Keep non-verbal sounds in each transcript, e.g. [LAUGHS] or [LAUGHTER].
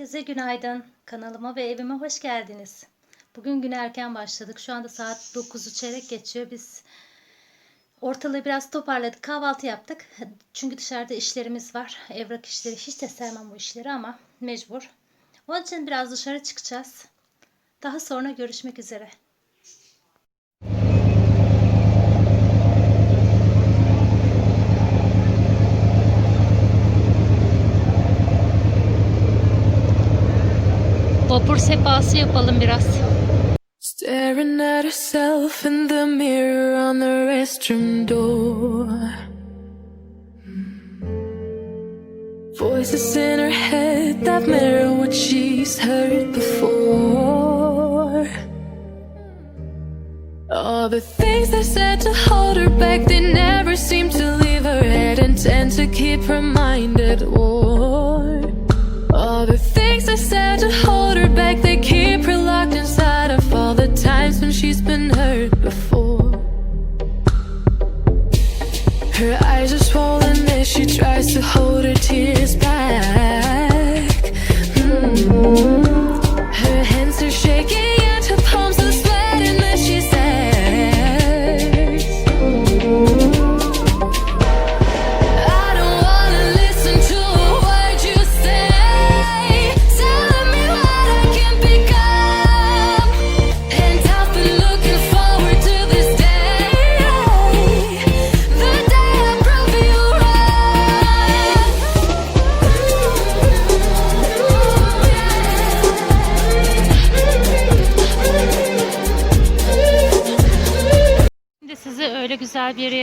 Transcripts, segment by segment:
Herkese günaydın. Kanalıma ve evime hoş geldiniz. Bugün güne erken başladık. Şu anda saat 9'u çeyrek geçiyor. Biz ortalığı biraz toparladık. Kahvaltı yaptık. Çünkü dışarıda işlerimiz var. Evrak işleri. Hiç de sevmem bu işleri ama mecbur. Onun için biraz dışarı çıkacağız. Daha sonra görüşmek üzere. Vapur sefası yapalım biraz. Staring at herself in the mirror on the restroom door. Voices in her head that mirror what she's heard before. All the things they said to hold her back, they never seem to leave her head and tend to keep her mind at war. All the things I said to hold tries to hold her tears back.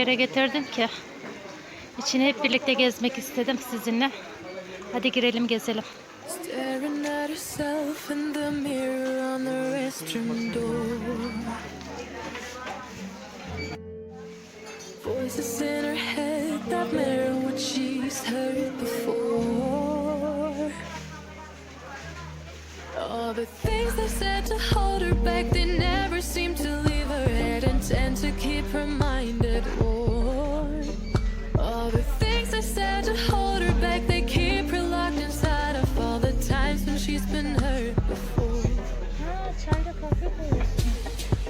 Yere getirdim ki içini hep birlikte gezmek istedim sizinle. Hadi girelim gezelim. Voices in her head that mirror what she's heard before. All the things they said to hold her back, they never seem to leave her head and tend to keep her mind been hurt before.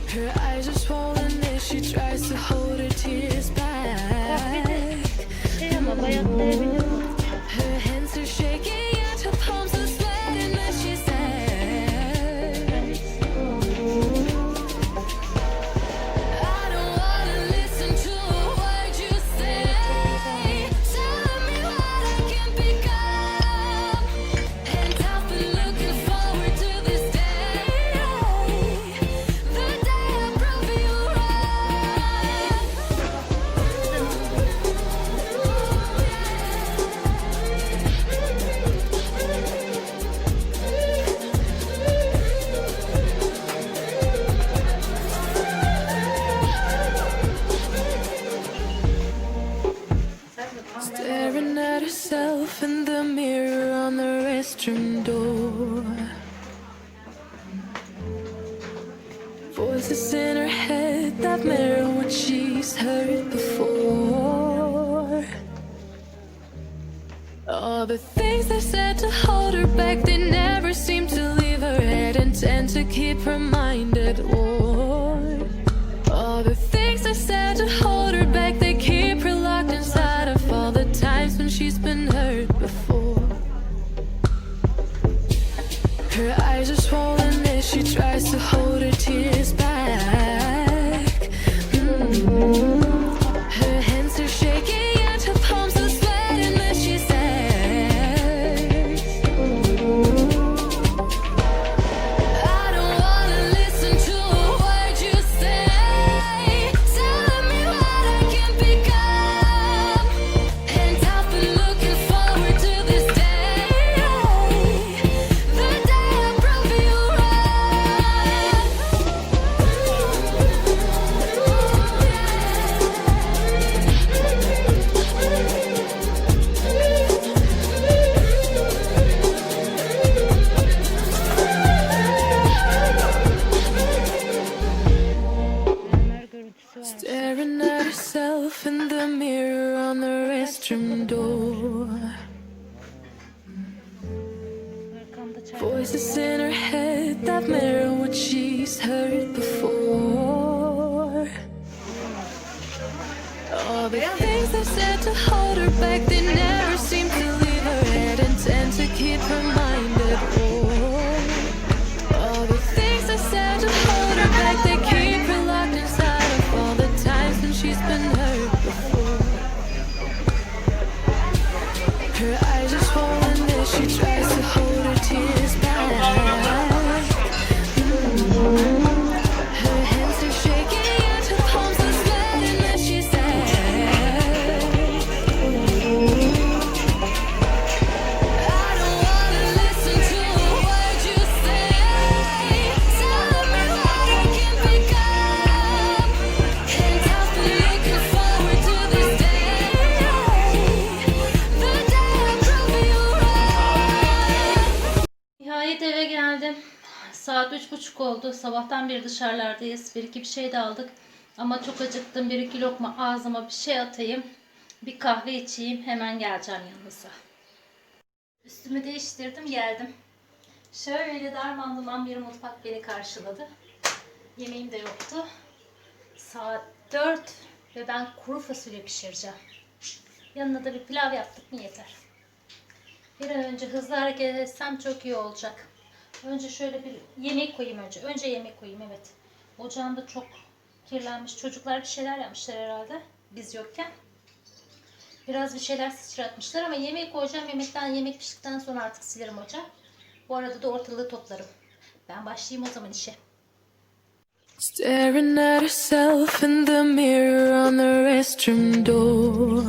Her eyes are swollen as she tries to hold her tears back. Voices in her head that mirror what she's heard before. All the things they said to hold her back, they never seem to leave her head and tend to keep her mind at war. All the things they said to hold her back, they keep her locked inside of all the times when she's been hurt before. Her eyes are swollen she tries to hold her tears back. Mm. Her that mirror what she's heard before. All the things they said to hold her back, they never seem to leave her head and tend to keep her mind at war. Saat üç buçuk oldu. Sabahtan beri dışarılardayız. Bir iki bir şey de aldık. Ama çok acıktım. Bir iki lokma ağzıma bir şey atayım. Bir kahve içeyim. Hemen geleceğim yanınıza. Üstümü değiştirdim geldim. Şöyle darman duman bir mutfak beni karşıladı. Yemeğim de yoktu. Saat 4 ve ben kuru fasulye pişireceğim. Yanına da bir pilav yaptık mı yeter. Bir an önce hızlı hareket etsem çok iyi olacak. Önce şöyle bir yemek koyayım önce. Önce yemek koyayım evet. Ocağım da çok kirlenmiş. Çocuklar bir şeyler yapmışlar herhalde. Biz yokken. Biraz bir şeyler sıçratmışlar ama yemeği koyacağım. Yemekten yemek piştikten sonra artık silerim ocağı. Bu arada da ortalığı toplarım. Ben başlayayım o zaman işe. Staring at herself in the mirror on the restroom door.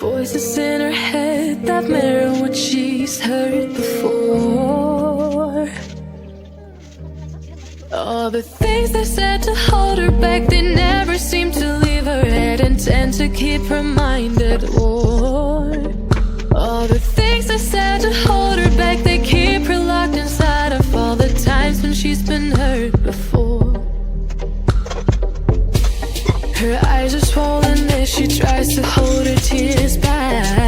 Voices in her head that mirror what she's heard before. All the things they said to hold her back, they never seem to leave her head and tend to keep her mind at war. All the things they said to hold her back, they keep her locked inside of all the times when she's been hurt before. Her eyes are swollen as she tries to hold her tears back.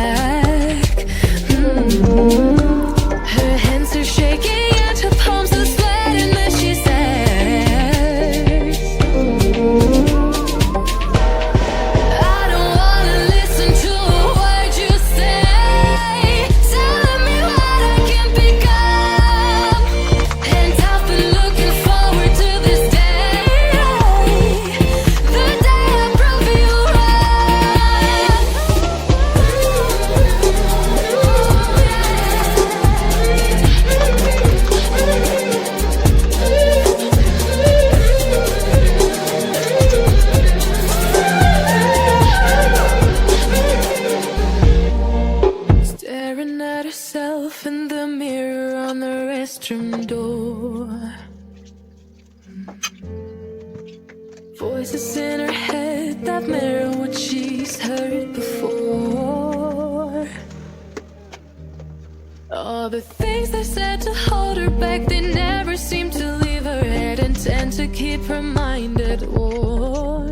Back, they never seem to leave her head and tend to keep her mind at war.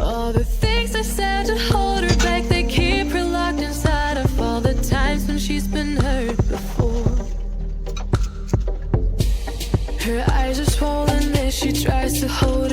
All the things they said to hold her back, they keep her locked inside of all the times when she's been hurt before. Her eyes are swollen as she tries to hold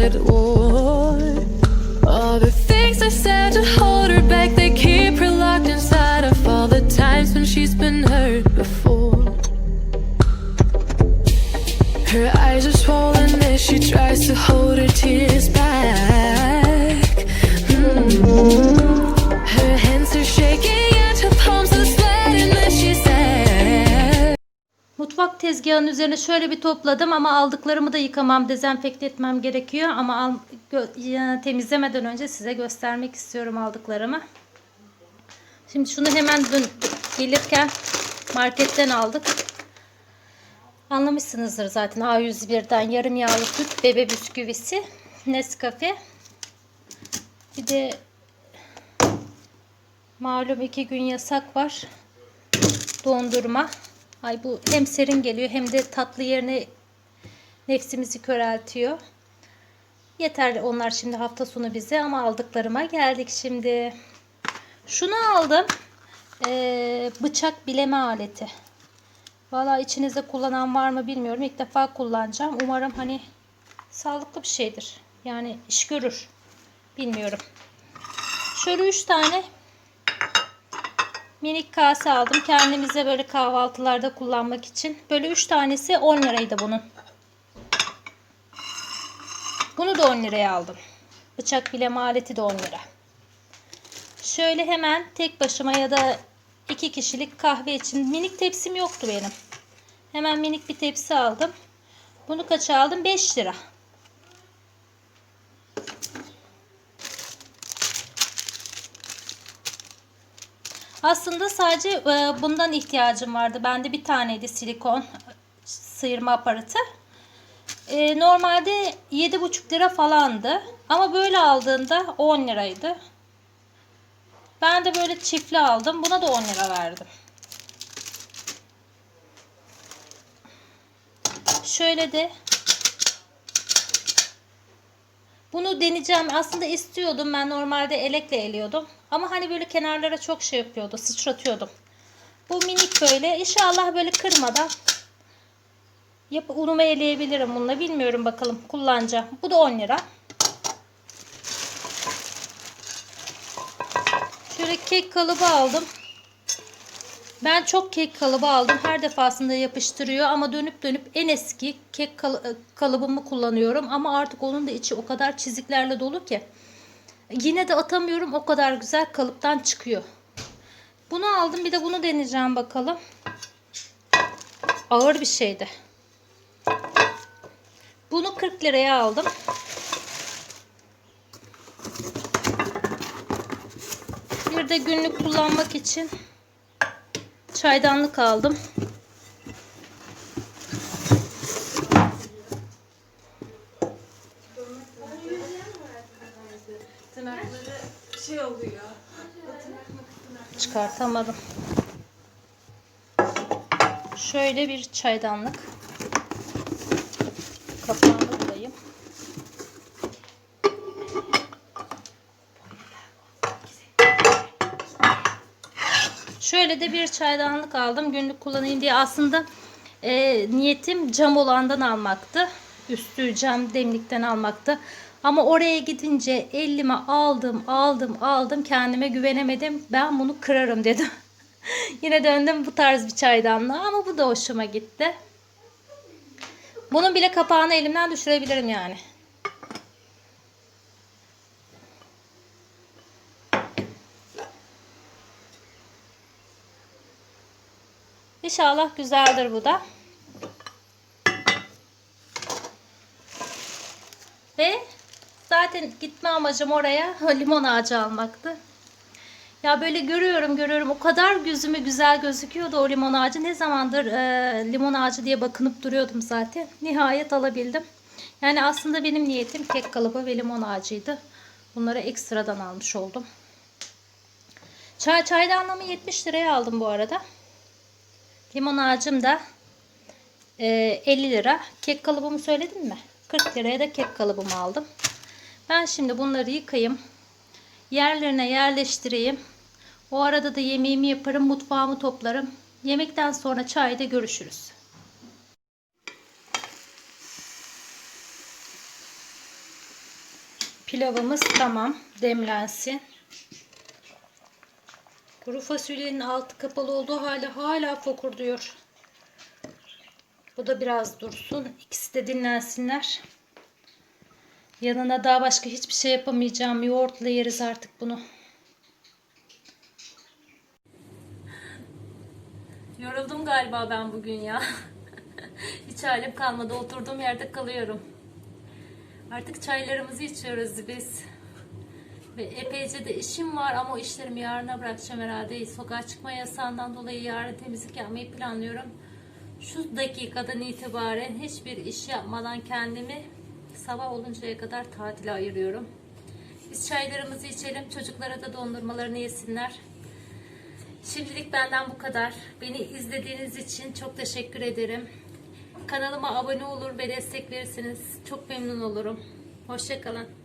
reminded. War. All the things I said to hold her back, they keep her locked inside of all the times when she's been hurt before. Her eyes are swollen as she tries to hold her tears back. Mutfak tezgahının üzerine şöyle bir topladım ama aldıklarımı da yıkamam, dezenfekte etmem gerekiyor. Ama al, temizlemeden önce size göstermek istiyorum aldıklarımı. Şimdi şunu hemen dün gelirken marketten aldık. Anlamışsınızdır zaten A101'den yarım yağlı süt, bebe bisküvisi, Nescafe. Bir de malum iki gün yasak var. Dondurma. Ay bu hem serin geliyor hem de tatlı yerine nefsimizi köreltiyor. Yeter onlar şimdi hafta sonu bize ama aldıklarıma geldik şimdi. Şunu aldım. Ee, bıçak bileme aleti. Valla içinizde kullanan var mı bilmiyorum. İlk defa kullanacağım. Umarım hani sağlıklı bir şeydir. Yani iş görür. Bilmiyorum. Şöyle 3 tane minik kase aldım. Kendimize böyle kahvaltılarda kullanmak için. Böyle 3 tanesi 10 liraydı bunun. Bunu da 10 liraya aldım. Bıçak bileme aleti de 10 lira. Şöyle hemen tek başıma ya da iki kişilik kahve için minik tepsim yoktu benim. Hemen minik bir tepsi aldım. Bunu kaça aldım? 5 lira. Aslında sadece e, bundan ihtiyacım vardı. Bende bir taneydi silikon sıyırma aparatı. E, normalde 7,5 lira falandı. Ama böyle aldığında 10 liraydı. Ben de böyle çiftli aldım. Buna da 10 lira verdim. Şöyle de bunu deneyeceğim. Aslında istiyordum. Ben normalde elekle eliyordum. Ama hani böyle kenarlara çok şey yapıyordu. Sıçratıyordum. Bu minik böyle. İnşallah böyle kırmadan yapıp unumu eleyebilirim bununla. Bilmiyorum bakalım. Kullanacağım. Bu da 10 lira. Şöyle kek kalıbı aldım. Ben çok kek kalıbı aldım. Her defasında yapıştırıyor ama dönüp dönüp en eski kek e, kalıbımı kullanıyorum. Ama artık onun da içi o kadar çiziklerle dolu ki. Yine de atamıyorum. O kadar güzel kalıptan çıkıyor. Bunu aldım. Bir de bunu deneyeceğim bakalım. Ağır bir şeydi. Bunu 40 liraya aldım. Bir de günlük kullanmak için çaydanlık aldım. Çıkartamadım. Şöyle bir çaydanlık. Kapağını Şöyle de bir çaydanlık aldım. Günlük kullanayım diye. Aslında e, niyetim cam olandan almaktı. Üstü cam demlikten almaktı. Ama oraya gidince elime aldım, aldım, aldım. Kendime güvenemedim. Ben bunu kırarım dedim. [LAUGHS] Yine döndüm bu tarz bir çaydanlığa ama bu da hoşuma gitti. Bunun bile kapağını elimden düşürebilirim yani. İnşallah güzeldir bu da. Ve zaten gitme amacım oraya [LAUGHS] limon ağacı almaktı. Ya böyle görüyorum görüyorum o kadar gözüme güzel gözüküyordu o limon ağacı. Ne zamandır e, limon ağacı diye bakınıp duruyordum zaten. Nihayet alabildim. Yani aslında benim niyetim kek kalıbı ve limon ağacıydı. Bunları ekstradan almış oldum. Çay çaydanlığımı 70 liraya aldım bu arada. Limon ağacım da e, 50 lira. Kek kalıbımı söyledim mi? 40 liraya da kek kalıbımı aldım. Ben şimdi bunları yıkayayım. Yerlerine yerleştireyim. O arada da yemeğimi yaparım, mutfağımı toplarım. Yemekten sonra çayda görüşürüz. Pilavımız tamam. Demlensin. Kuru fasulyenin altı kapalı olduğu hala hala fokurduyor. Bu da biraz dursun. İkisi de dinlensinler. Yanına daha başka hiçbir şey yapamayacağım. Yoğurtla yeriz artık bunu. Yoruldum galiba ben bugün ya. [LAUGHS] Hiç halim kalmadı. Oturduğum yerde kalıyorum. Artık çaylarımızı içiyoruz biz. Ve epeyce de işim var ama o işlerimi yarına bırakacağım herhalde. Sokağa çıkma yasağından dolayı yarın temizlik yapmayı planlıyorum. Şu dakikadan itibaren hiçbir iş yapmadan kendimi sabah oluncaya kadar tatile ayırıyorum. Biz çaylarımızı içelim. Çocuklara da dondurmalarını yesinler. Şimdilik benden bu kadar. Beni izlediğiniz için çok teşekkür ederim. Kanalıma abone olur ve destek verirseniz çok memnun olurum. Hoşçakalın.